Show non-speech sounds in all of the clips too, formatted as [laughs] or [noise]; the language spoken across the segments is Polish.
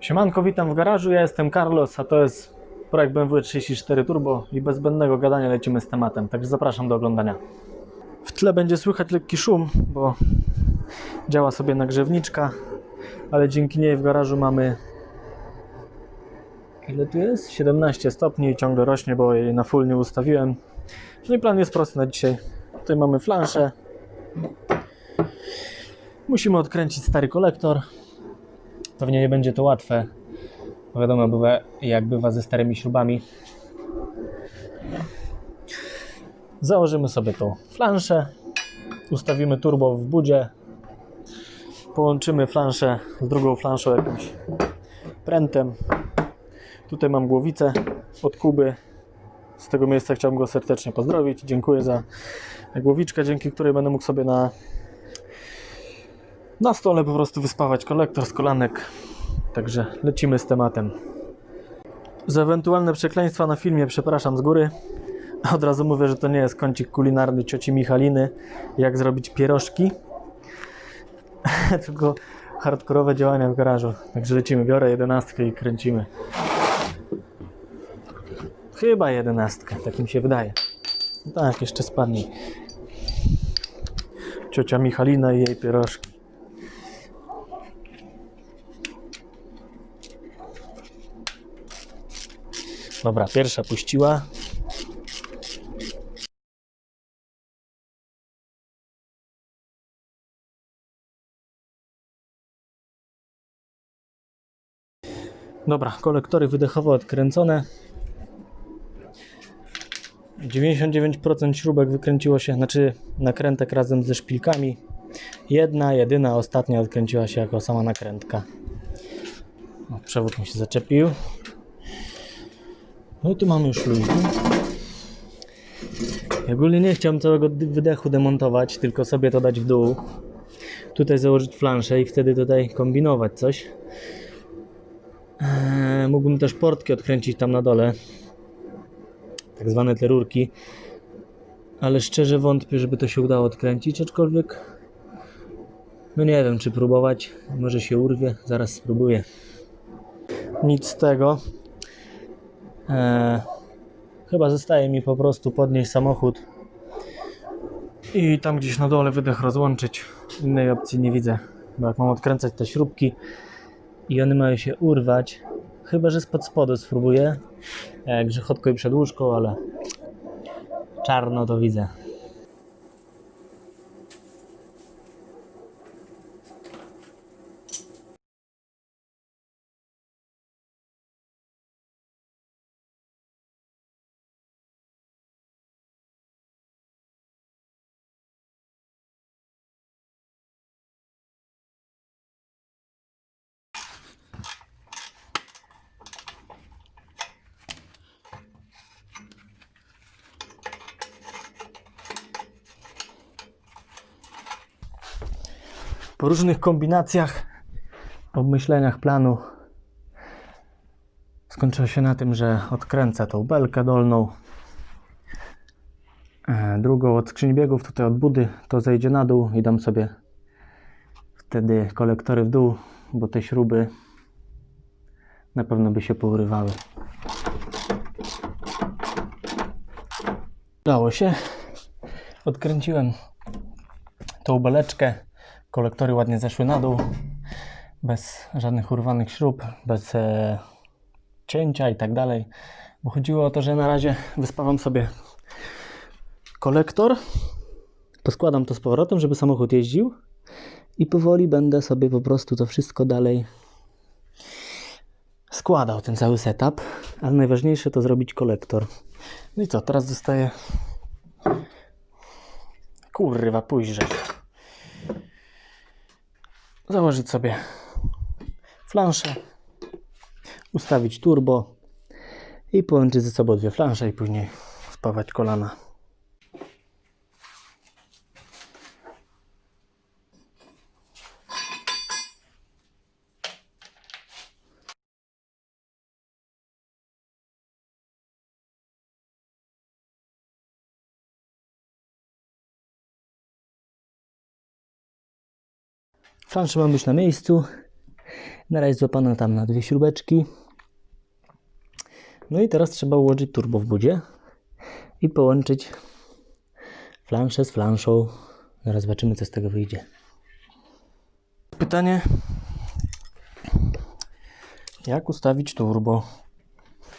Siemanko, witam w garażu, ja jestem Carlos, a to jest projekt BMW 34 Turbo i bez zbędnego gadania lecimy z tematem, także zapraszam do oglądania. W tle będzie słychać lekki szum, bo działa sobie nagrzewniczka, ale dzięki niej w garażu mamy ile tu jest? 17 stopni i ciągle rośnie, bo jej na full nie ustawiłem. No i plan jest prosty na dzisiaj. Tutaj mamy flanszę. Musimy odkręcić stary kolektor. Pewnie nie będzie to łatwe. Wiadomo, bywa, jak bywa ze starymi śrubami. Założymy sobie tą flanszę. Ustawimy turbo w budzie. Połączymy flanszę z drugą flanszą jakimś prętem. Tutaj mam głowicę od Kuby. Z tego miejsca chciałbym go serdecznie pozdrowić. Dziękuję za głowiczkę, dzięki której będę mógł sobie na, na stole po prostu wyspawać kolektor z kolanek. Także lecimy z tematem. Za ewentualne przekleństwa na filmie przepraszam z góry. Od razu mówię, że to nie jest kącik kulinarny cioci Michaliny, jak zrobić pierożki, [laughs] tylko hardkorowe działania w garażu. Także lecimy, biorę jedenastkę i kręcimy. Chyba jedenastkę, tak mi się wydaje. Tak, jeszcze spadnie. Ciocia Michalina i jej pierożki. Dobra, pierwsza puściła. Dobra, kolektory wydechowe odkręcone. 99% śrubek wykręciło się, znaczy nakrętek razem ze szpilkami. Jedna, jedyna, ostatnia odkręciła się jako sama nakrętka. O, przewód mi się zaczepił. No tu mamy już luźny. Ogólnie nie chciałem całego wydechu demontować, tylko sobie to dać w dół. Tutaj założyć flanszę i wtedy tutaj kombinować coś. Eee, mógłbym też portki odkręcić tam na dole. Tak zwane te rurki. Ale szczerze wątpię, żeby to się udało odkręcić, aczkolwiek no nie wiem, czy próbować. Może się urwie, zaraz spróbuję. Nic z tego. Eee, chyba zostaje mi po prostu podnieść samochód i tam gdzieś na dole wydech rozłączyć. Innej opcji nie widzę, bo jak mam odkręcać te śrubki i one mają się urwać, chyba że spod spodu spróbuję, jak grzechotko i przedłużką, ale czarno to widzę. Po różnych kombinacjach, obmyśleniach planu skończyło się na tym, że odkręcę tą belkę dolną. E, Drugą od skrzyni biegów, tutaj od budy, to zejdzie na dół i dam sobie wtedy kolektory w dół, bo te śruby na pewno by się pourywały. Udało się. Odkręciłem tą beleczkę. Kolektory ładnie zeszły na dół. Bez żadnych urwanych śrub, bez e, cięcia i tak dalej. Bo chodziło o to, że na razie wyspawam sobie kolektor. Poskładam to z powrotem, żeby samochód jeździł. I powoli będę sobie po prostu to wszystko dalej składał, ten cały setup. Ale najważniejsze to zrobić kolektor. No i co, teraz zostaje. Kurwa, pójrze. Założyć sobie flanszę, ustawić turbo i połączyć ze sobą dwie flansze i później spawać kolana. Flansze ma być na miejscu. Na razie złapana tam na dwie śrubeczki. No i teraz trzeba ułożyć turbo w budzie i połączyć flanszę z flanszą. Zaraz zobaczymy, co z tego wyjdzie. Pytanie, jak ustawić turbo?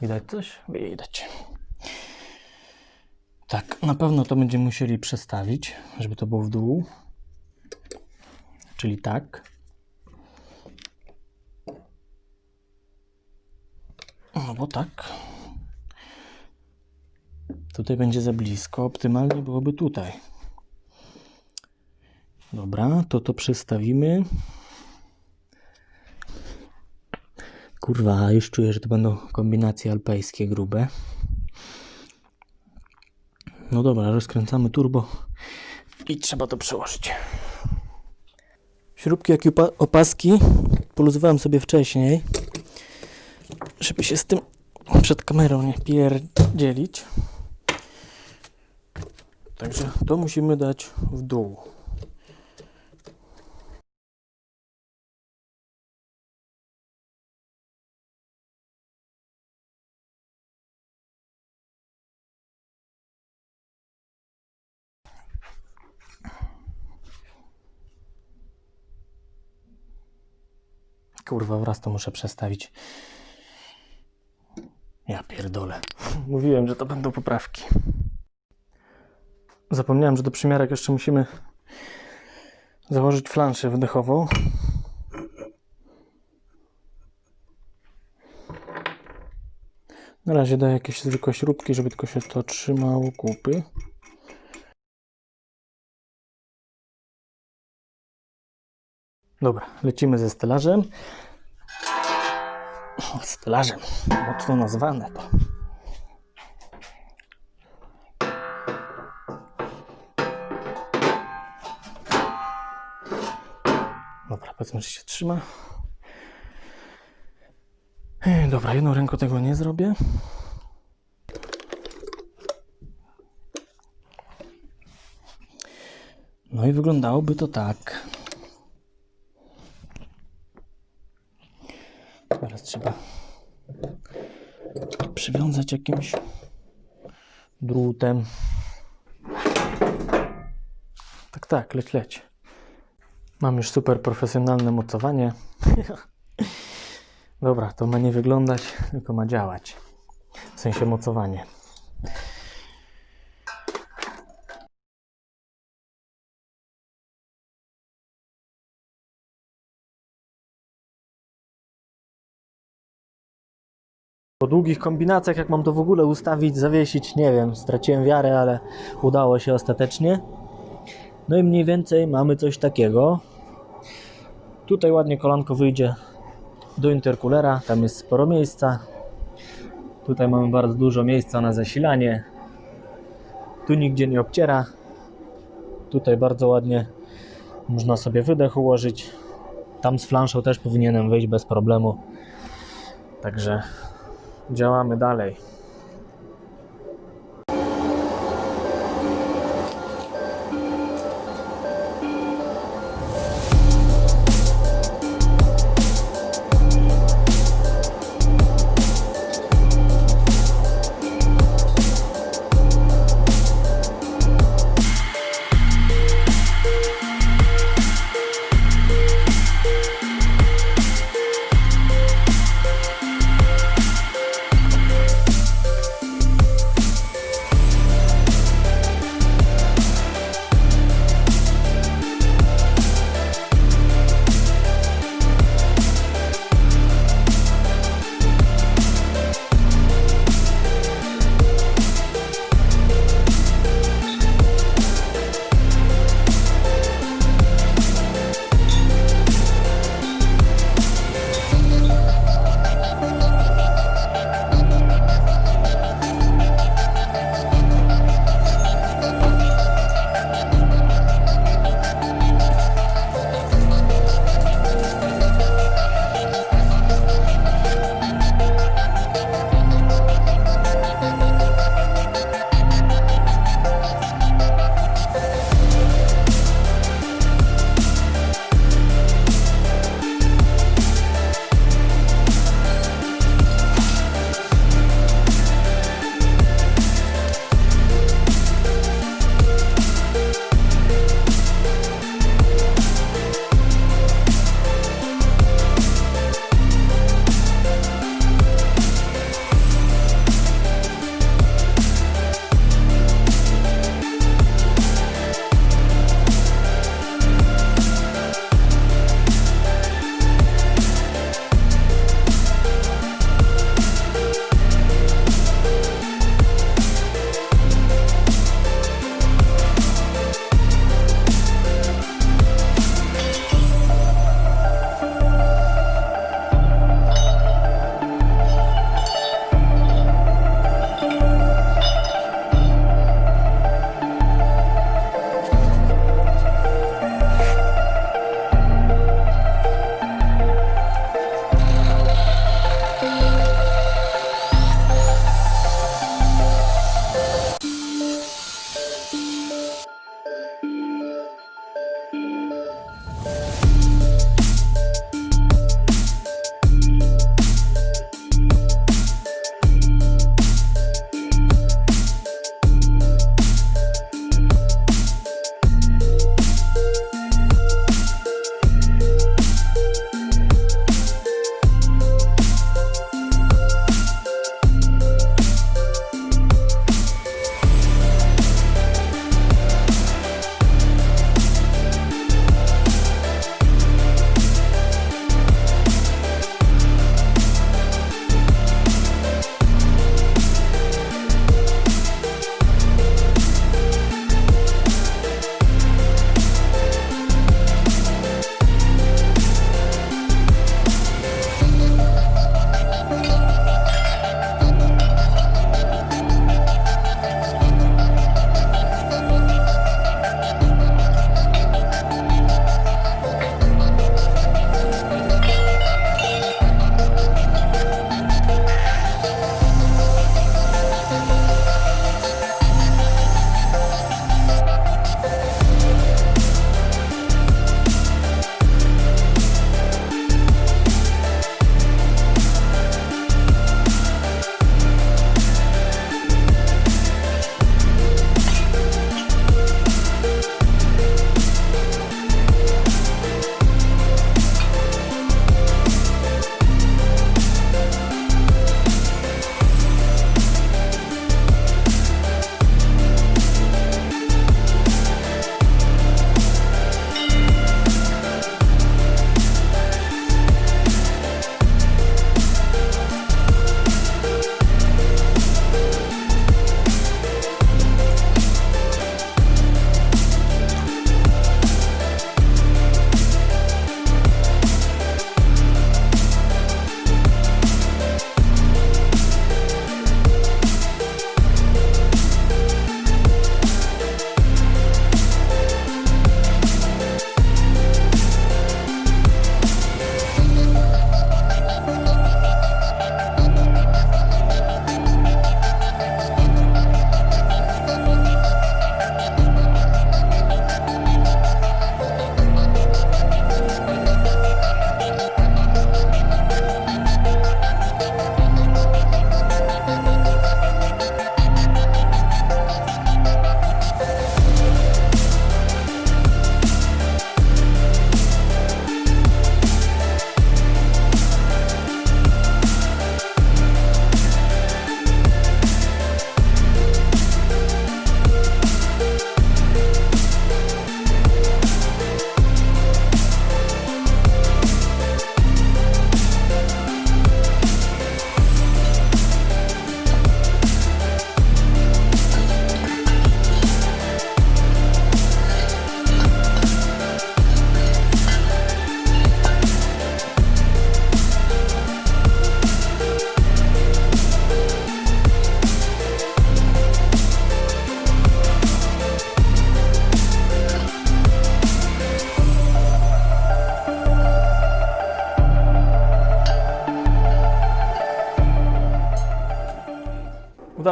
Widać coś? Widać. Tak, na pewno to będziemy musieli przestawić, żeby to było w dół. Czyli tak. No bo tak. Tutaj będzie za blisko. Optymalnie byłoby tutaj. Dobra, to to przestawimy. Kurwa, już czuję, że to będą kombinacje alpejskie grube. No dobra, rozkręcamy turbo i trzeba to przełożyć. Śrubki jak i opa- opaski poluzowałem sobie wcześniej, żeby się z tym przed kamerą nie pierdzielić. Także to musimy dać w dół. Kurwa, wraz to muszę przestawić. Ja pierdolę. [laughs] Mówiłem, że to będą poprawki. Zapomniałem, że do przymiarek jeszcze musimy założyć flanszę wydechową. Na razie daję jakieś zwykłe śrubki, żeby tylko się to trzymało kupy. Dobra, lecimy ze stelażem. Stelażem, mocno nazwane to. Dobra, powiedzmy, że się trzyma. Dobra, jedną ręką tego nie zrobię. No i wyglądałoby to tak. Teraz trzeba jakimś drutem. Tak, tak, leć, leć. Mam już super profesjonalne mocowanie. [laughs] Dobra, to ma nie wyglądać, tylko ma działać. W sensie mocowanie. Po długich kombinacjach, jak mam to w ogóle ustawić, zawiesić, nie wiem, straciłem wiarę, ale udało się ostatecznie. No i mniej więcej mamy coś takiego. Tutaj ładnie kolanko wyjdzie do interkulera, tam jest sporo miejsca. Tutaj mamy bardzo dużo miejsca na zasilanie. Tu nigdzie nie obciera. Tutaj bardzo ładnie można sobie wydech ułożyć. Tam z flanszą też powinienem wyjść bez problemu. Także działamy dalej.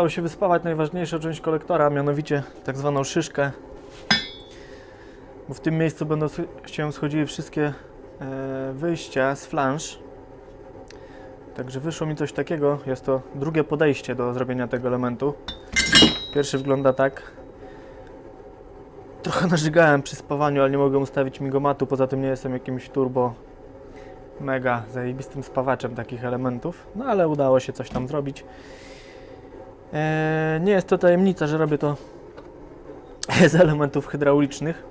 Udało się wyspawać najważniejszą część kolektora, mianowicie tak zwaną szyszkę. Bo w tym miejscu będą się schodziły wszystkie e, wyjścia z flansz. Także wyszło mi coś takiego. Jest to drugie podejście do zrobienia tego elementu. Pierwszy wygląda tak. Trochę narzygałem przy spawaniu, ale nie mogłem ustawić migomatu. Poza tym nie jestem jakimś turbo mega zajebistym spawaczem takich elementów. No ale udało się coś tam zrobić. Eee, nie jest to tajemnica, że robię to [laughs] z elementów hydraulicznych.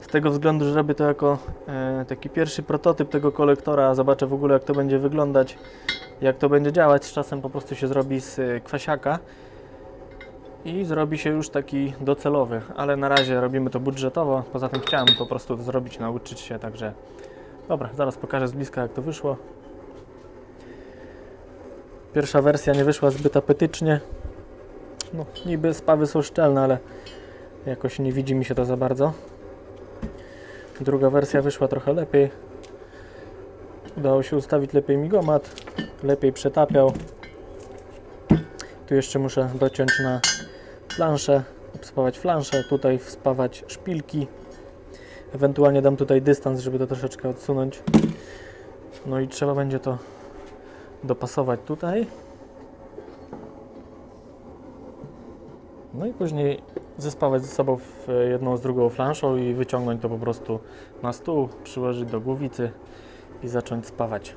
Z tego względu, że robię to jako e, taki pierwszy prototyp tego kolektora. Zobaczę w ogóle jak to będzie wyglądać, jak to będzie działać. Z czasem po prostu się zrobi z e, kwasiaka i zrobi się już taki docelowy, ale na razie robimy to budżetowo. Poza tym chciałem po prostu to zrobić, nauczyć się, także dobra, zaraz pokażę z bliska jak to wyszło. Pierwsza wersja nie wyszła zbyt apetycznie. No, niby spawy są szczelne, ale jakoś nie widzi mi się to za bardzo. Druga wersja wyszła trochę lepiej. Udało się ustawić lepiej migomat, lepiej przetapiał. Tu jeszcze muszę dociąć na flanszę, obspawać flanszę, tutaj wspawać szpilki. Ewentualnie dam tutaj dystans, żeby to troszeczkę odsunąć. No i trzeba będzie to dopasować tutaj. No i później zespawać ze sobą w jedną z drugą flanszą i wyciągnąć to po prostu na stół, przyłożyć do głowicy i zacząć spawać.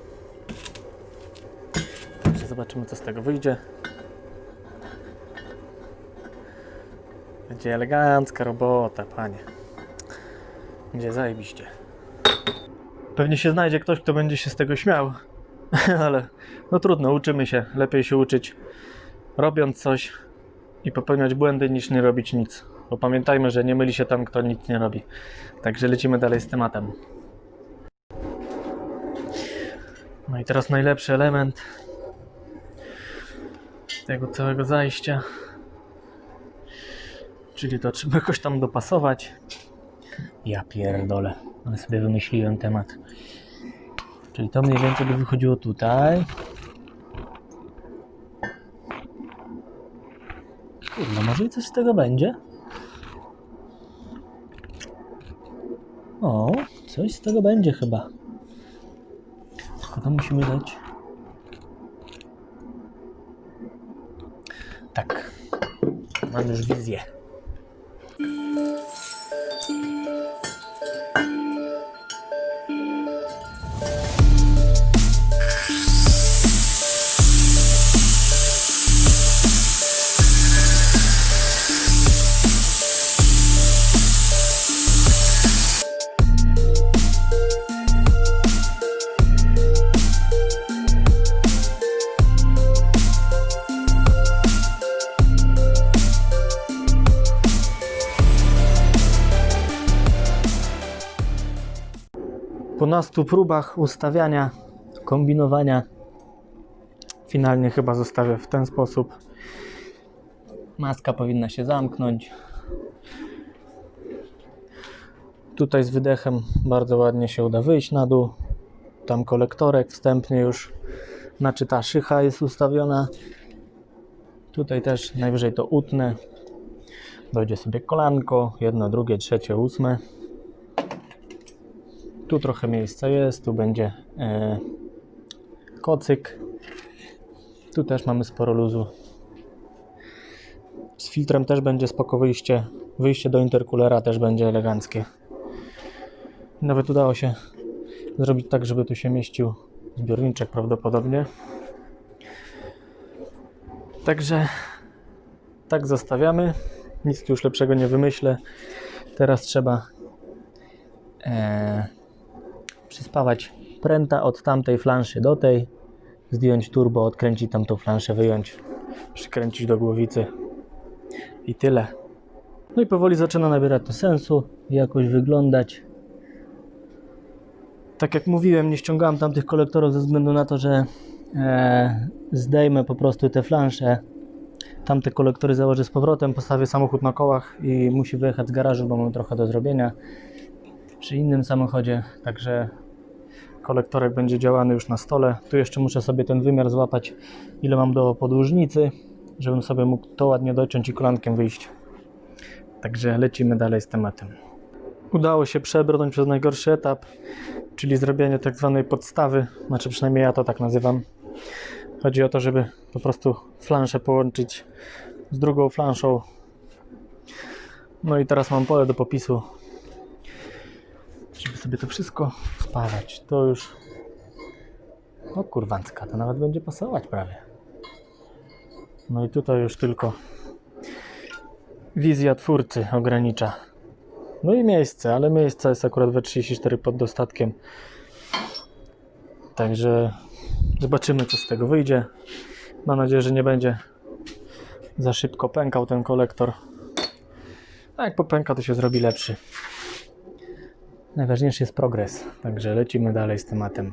Także zobaczymy co z tego wyjdzie. Będzie elegancka robota, panie. Będzie zajebiście. Pewnie się znajdzie ktoś, kto będzie się z tego śmiał, [laughs] ale no trudno, uczymy się. Lepiej się uczyć robiąc coś i popełniać błędy niż nie robić nic. Bo pamiętajmy, że nie myli się tam, kto nic nie robi. Także lecimy dalej z tematem. No i teraz najlepszy element tego całego zajścia. Czyli to trzeba jakoś tam dopasować. Ja pierdolę, ale sobie wymyśliłem temat. Czyli to mniej więcej by wychodziło tutaj. Kurde, może i coś z tego będzie? O, coś z tego będzie chyba. Tylko to musimy dać. Tak. Mam już wizję. Po nastu próbach ustawiania, kombinowania, finalnie chyba zostawię w ten sposób. Maska powinna się zamknąć. Tutaj z wydechem bardzo ładnie się uda wyjść na dół. Tam kolektorek wstępnie już, znaczy ta szycha jest ustawiona. Tutaj też najwyżej to utnę. Dojdzie sobie kolanko, jedno, drugie, trzecie, ósme. Tu trochę miejsca jest, tu będzie e, kocyk. Tu też mamy sporo luzu. Z filtrem też będzie spoko wyjście. Wyjście do interkulera też będzie eleganckie. Nawet udało się zrobić tak, żeby tu się mieścił zbiorniczek prawdopodobnie. Także tak zostawiamy. Nic tu już lepszego nie wymyślę. Teraz trzeba e, przyspawać pręta od tamtej flanszy do tej, zdjąć turbo, odkręcić tamtą flanszę, wyjąć, przykręcić do głowicy. I tyle. No i powoli zaczyna nabierać to sensu, jakoś wyglądać. Tak jak mówiłem, nie ściągałem tamtych kolektorów ze względu na to, że e, zdejmę po prostu te flansze, tamte kolektory założę z powrotem, postawię samochód na kołach i musi wyjechać z garażu, bo mam trochę do zrobienia przy innym samochodzie, także kolektorek będzie działany już na stole. Tu jeszcze muszę sobie ten wymiar złapać, ile mam do podłużnicy, żebym sobie mógł to ładnie dociąć i kolankiem wyjść. Także lecimy dalej z tematem. Udało się przebrnąć przez najgorszy etap, czyli zrobienie tak zwanej podstawy, znaczy przynajmniej ja to tak nazywam. Chodzi o to, żeby po prostu flanszę połączyć z drugą flanszą. No i teraz mam pole do popisu, żeby sobie to wszystko spawać. To już o kurwancka, to nawet będzie pasować prawie. No i tutaj już tylko wizja twórcy ogranicza. No i miejsce, ale miejsce jest akurat we 34 pod dostatkiem. Także zobaczymy co z tego wyjdzie. Mam nadzieję, że nie będzie za szybko pękał ten kolektor. A jak popęka, to się zrobi lepszy. Najważniejszy jest progres, także lecimy dalej z tematem.